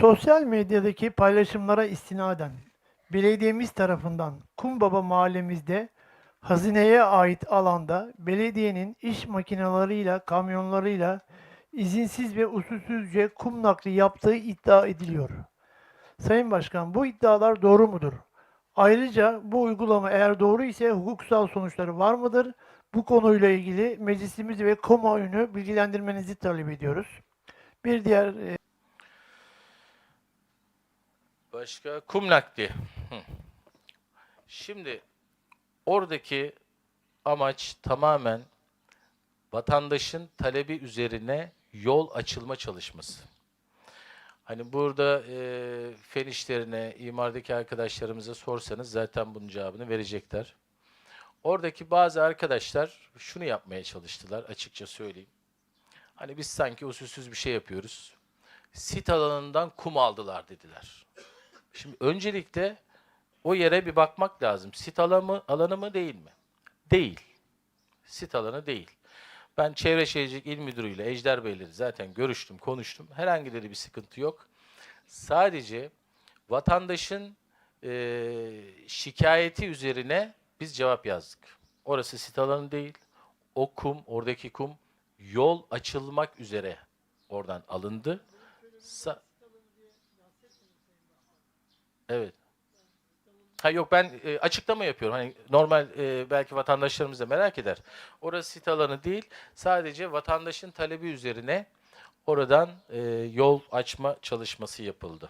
Sosyal medyadaki paylaşımlara istinaden belediyemiz tarafından Kumbaba mahallemizde hazineye ait alanda belediyenin iş makineleriyle, kamyonlarıyla izinsiz ve usulsüzce kum nakli yaptığı iddia ediliyor. Sayın Başkan bu iddialar doğru mudur? Ayrıca bu uygulama eğer doğru ise hukuksal sonuçları var mıdır? Bu konuyla ilgili meclisimizi ve kamuoyunu bilgilendirmenizi talep ediyoruz. Bir diğer e, Başka kum nakli. Şimdi oradaki amaç tamamen vatandaşın talebi üzerine yol açılma çalışması. Hani burada e, fen işlerine, imardaki arkadaşlarımıza sorsanız zaten bunun cevabını verecekler. Oradaki bazı arkadaşlar şunu yapmaya çalıştılar açıkça söyleyeyim. Hani biz sanki usulsüz bir şey yapıyoruz. Sit alanından kum aldılar dediler. Şimdi öncelikle o yere bir bakmak lazım. Sit alanı alanı mı değil mi? Değil. Sit alanı değil. Ben Çevre Şehircilik İl Müdürü ile Ejder Bey'le de zaten görüştüm, konuştum. Herhangi bir sıkıntı yok. Sadece vatandaşın eee, şikayeti üzerine biz cevap yazdık. Orası sit alanı değil. O kum, oradaki kum yol açılmak üzere oradan alındı. Sa- Evet. Ha yok ben e, açıklama yapıyorum. Hani normal e, belki vatandaşlarımız da merak eder. Orası sit alanı değil. Sadece vatandaşın talebi üzerine oradan e, yol açma çalışması yapıldı.